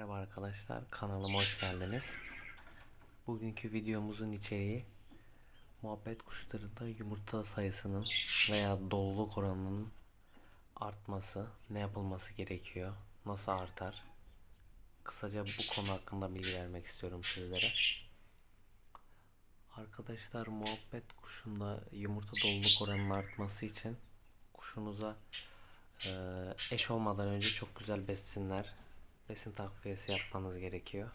Merhaba arkadaşlar, kanalıma hoş geldiniz. Bugünkü videomuzun içeriği muhabbet kuşlarında yumurta sayısının veya doluluk oranının artması, ne yapılması gerekiyor, nasıl artar? Kısaca bu konu hakkında bilgi vermek istiyorum sizlere. Arkadaşlar muhabbet kuşunda yumurta doluluk oranının artması için kuşunuza eş olmadan önce çok güzel besinler, besin takviyesi yapmanız gerekiyor.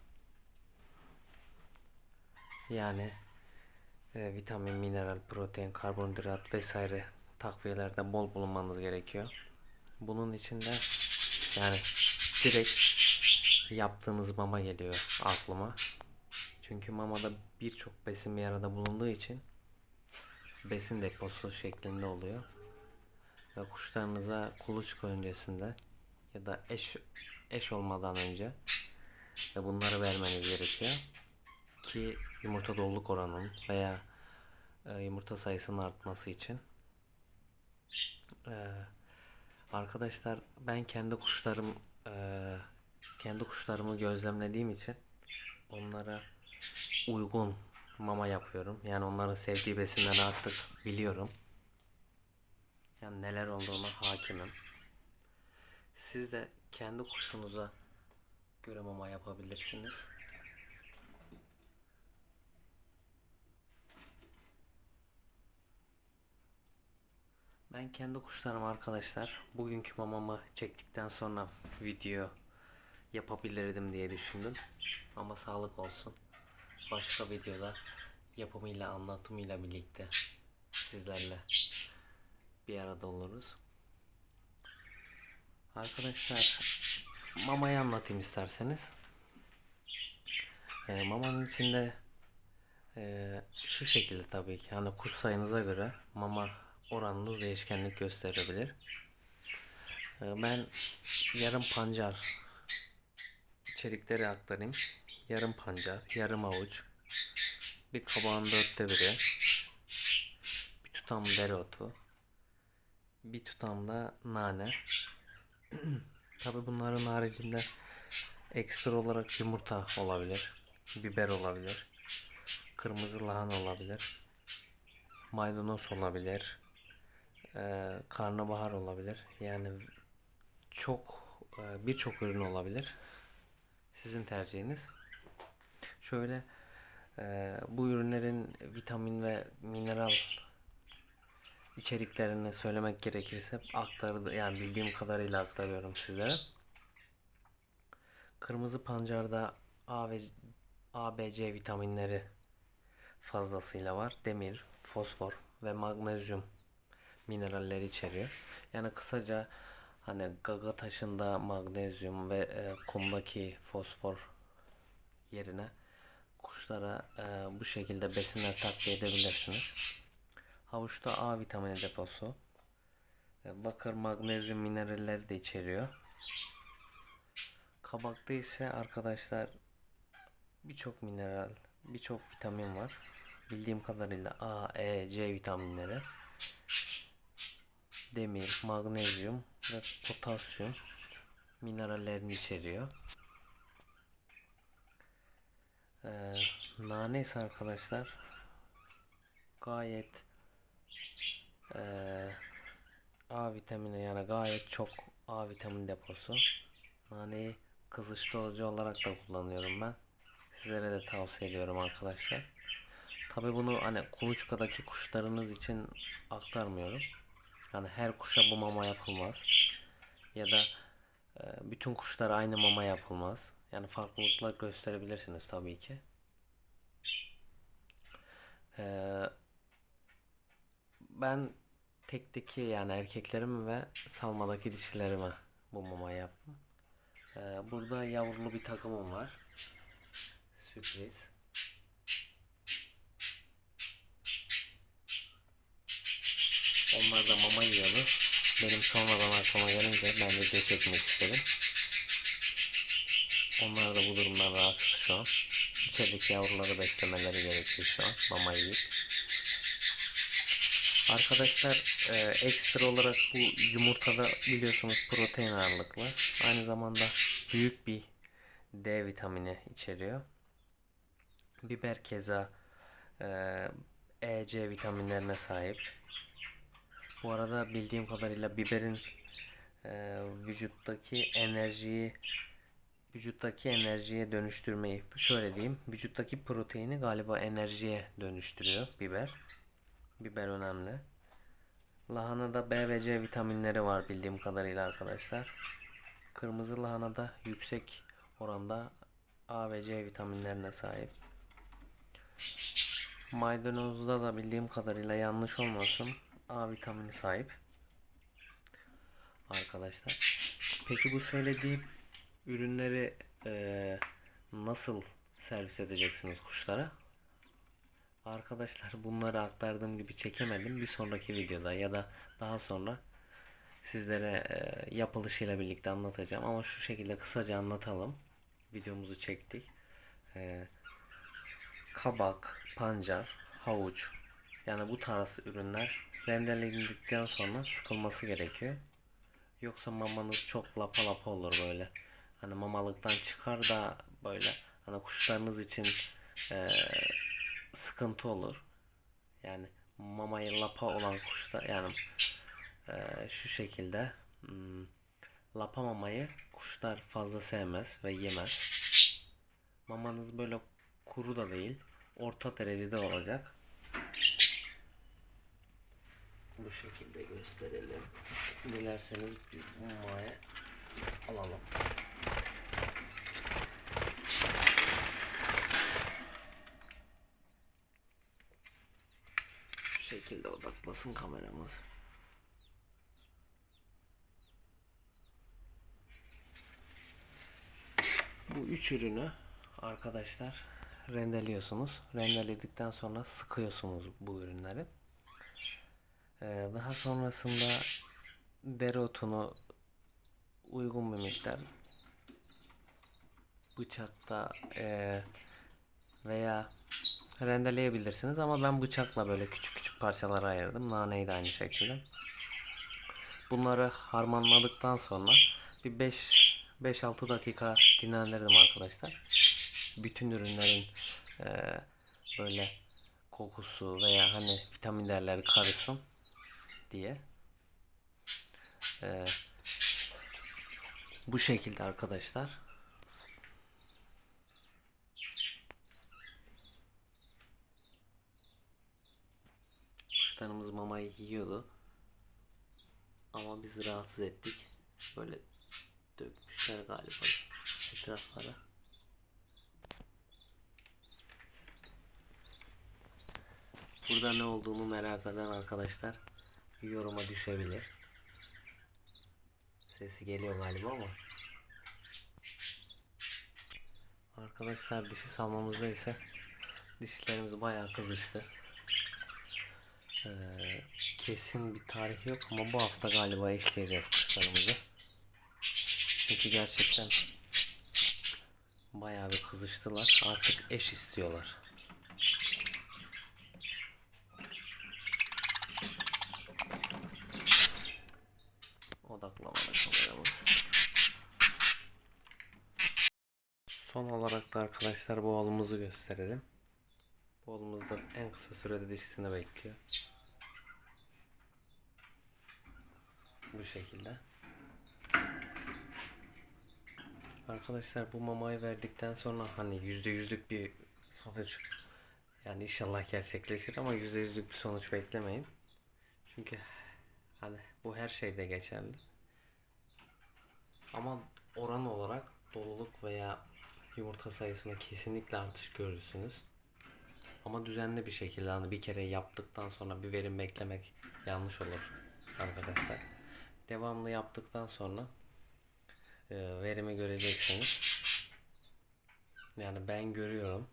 Yani e, vitamin, mineral, protein, karbonhidrat vesaire takviyelerde bol bulunmanız gerekiyor. Bunun için de yani direkt yaptığınız mama geliyor aklıma. Çünkü mamada birçok besin bir arada bulunduğu için besin deposu şeklinde oluyor. Ve kuşlarınıza kuluçka öncesinde ya da eş eş olmadan önce ve bunları vermeniz gerekiyor ki yumurta doluluk oranının veya e, yumurta sayısının artması için. E, arkadaşlar ben kendi kuşlarım e, kendi kuşlarımı gözlemlediğim için onlara uygun mama yapıyorum. Yani onların sevdiği besinleri artık biliyorum. Yani neler olduğuna hakimim. Siz de kendi kuşunuza göre mama yapabilirsiniz. Ben kendi kuşlarım arkadaşlar bugünkü mamamı çektikten sonra video yapabilirdim diye düşündüm. Ama sağlık olsun. Başka videoda yapımıyla anlatımıyla birlikte sizlerle bir arada oluruz. Arkadaşlar mamayı anlatayım isterseniz. Ee, mamanın içinde ee, şu şekilde tabii ki hani kuş sayınıza göre mama oranınız değişkenlik gösterebilir. Ee, ben yarım pancar içerikleri aktarayım. Yarım pancar, yarım avuç, bir kabağın dörtte biri, bir tutam dereotu, bir tutam da nane. Tabi bunların haricinde ekstra olarak yumurta olabilir, biber olabilir, kırmızı lahana olabilir, maydanoz olabilir, eee, karnabahar olabilir. Yani çok eee, birçok ürün olabilir. Sizin tercihiniz. Şöyle eee, bu ürünlerin vitamin ve mineral içeriklerini söylemek gerekirse aktardı yani bildiğim kadarıyla aktarıyorum sizlere. Kırmızı pancarda A ve A, B, C vitaminleri fazlasıyla var. Demir, fosfor ve magnezyum mineralleri içeriyor. Yani kısaca hani gaga taşında magnezyum ve e, kumdaki fosfor yerine kuşlara e, bu şekilde besinler takviye edebilirsiniz. Havuçta A vitamini deposu. E, Bakır, magnezyum mineralleri de içeriyor. Kabakta ise arkadaşlar birçok mineral, birçok vitamin var. Bildiğim kadarıyla A, E, C vitaminleri, demir, magnezyum ve potasyum minerallerini içeriyor. Ee, nane ise arkadaşlar gayet ee, A vitamini yani gayet çok A vitamin deposu. Naneyi kızıştırıcı olarak da kullanıyorum ben. Sizlere de tavsiye ediyorum arkadaşlar. Tabi bunu hani kuluçkadaki kuşlarınız için aktarmıyorum. Yani her kuşa bu mama yapılmaz. Ya da e, bütün kuşlara aynı mama yapılmaz. Yani farklılıklar gösterebilirsiniz tabii ki. Ee, ben tekteki yani erkeklerimi ve salmadaki dişilerime bu mama yaptım. Ee, burada yavrulu bir takımım var. Sürpriz. Onlar da mama yiyorlar. Benim sonradan aklıma gelince ben video çekmek istedim. Onlar da bu durumdan rahatsız şu an. İçerideki yavruları beslemeleri gerekiyor şu an. Mama yiyip. Arkadaşlar e, ekstra olarak bu yumurtada biliyorsunuz protein ağırlıklı. Aynı zamanda büyük bir D vitamini içeriyor. Biber keza e, E, C vitaminlerine sahip. Bu arada bildiğim kadarıyla biberin e, vücuttaki enerjiyi vücuttaki enerjiye dönüştürmeyi şöyle diyeyim. Vücuttaki proteini galiba enerjiye dönüştürüyor biber. Biber önemli. Lahanada B ve C vitaminleri var bildiğim kadarıyla arkadaşlar. Kırmızı lahanada yüksek oranda A ve C vitaminlerine sahip. Maydanozda da bildiğim kadarıyla yanlış olmasın A vitamini sahip. Arkadaşlar. Peki bu söylediğim ürünleri eee, nasıl servis edeceksiniz kuşlara? Arkadaşlar bunları aktardığım gibi çekemedim. Bir sonraki videoda ya da daha sonra sizlere eee, yapılışıyla birlikte anlatacağım. Ama şu şekilde kısaca anlatalım. Videomuzu çektik. Eee, kabak, pancar, havuç yani bu tarz ürünler rendelendikten sonra sıkılması gerekiyor. Yoksa mamanız çok lapa lapa olur böyle. Hani mamalıktan çıkar da böyle hani kuşlarınız için eee, sıkıntı olur. Yani mamayı lapa olan kuşlar yani eee, şu şekilde hmm, lapa mamayı kuşlar fazla sevmez ve yemez. Mamanız böyle kuru da değil, orta derecede olacak. Bu şekilde gösterelim. Dilerseniz bir mamaya alalım. Şekilde odaklasın kameramız. Bu üç ürünü arkadaşlar rendeliyorsunuz. Rendeledikten sonra sıkıyorsunuz bu ürünleri. Ee, daha sonrasında dereotunu uygun bir miktar bıçakta eee, veya rendeleyebilirsiniz ama ben bıçakla böyle küçük küçük parçalara ayırdım. Naneyi de aynı şekilde. Bunları harmanladıktan sonra bir 5 5-6 dakika dinlendirdim arkadaşlar. Bütün ürünlerin eee, böyle kokusu veya hani vitamin değerleri karışsın diye. Eee, bu şekilde arkadaşlar. Kuşlarımız mamayı yiyordu. Ama biz rahatsız ettik. Böyle dökmüşler galiba etraflara. Burada ne olduğunu merak eden arkadaşlar yoruma düşebilir. Sesi geliyor galiba ama. Arkadaşlar dişi salmamızda ise dişlerimiz bayağı kızıştı. Ee, kesin bir tarih yok ama bu hafta galiba eşleyeceğiz kuşlarımızı. Çünkü gerçekten bayağı bir kızıştılar. Artık eş istiyorlar. Odaklamada kameramız. Son olarak da arkadaşlar bu oğlumuzu gösterelim. Bu oğlumuz da en kısa sürede dişisini bekliyor. Bu şekilde. Arkadaşlar bu mamayı verdikten sonra hani yüzde yüzlük bir sonuç yani inşallah gerçekleşir ama yüzde yüzlük bir sonuç beklemeyin. Çünkü hani bu her şeyde geçerli. Ama oran olarak doluluk veya yumurta sayısında kesinlikle artış görürsünüz. Ama düzenli bir şekilde hani bir kere yaptıktan sonra bir verim beklemek yanlış olur arkadaşlar. Devamlı yaptıktan sonra e, verimi göreceksiniz. Yani ben görüyorum.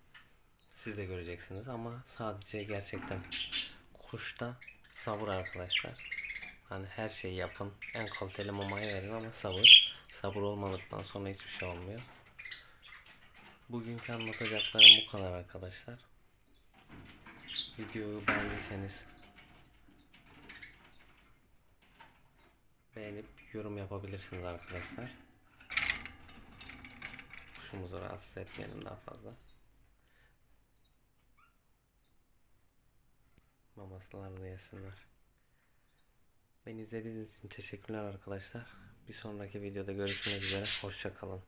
Siz de göreceksiniz ama sadece gerçekten kuşta sabır arkadaşlar. Hani her şeyi yapın. En kaliteli mamayı verin ama sabır. Sabır olmadıktan sonra hiçbir şey olmuyor. Bugünkü anlatacaklarım bu kadar arkadaşlar. Videoyu beğendiyseniz beğenip yorum yapabilirsiniz arkadaşlar. kuşumuzu rahatsız etmeyelim daha fazla. Mamaslarını yesinler. Beni izlediğiniz için teşekkürler arkadaşlar. Bir sonraki videoda görüşmek üzere. Hoşça kalın.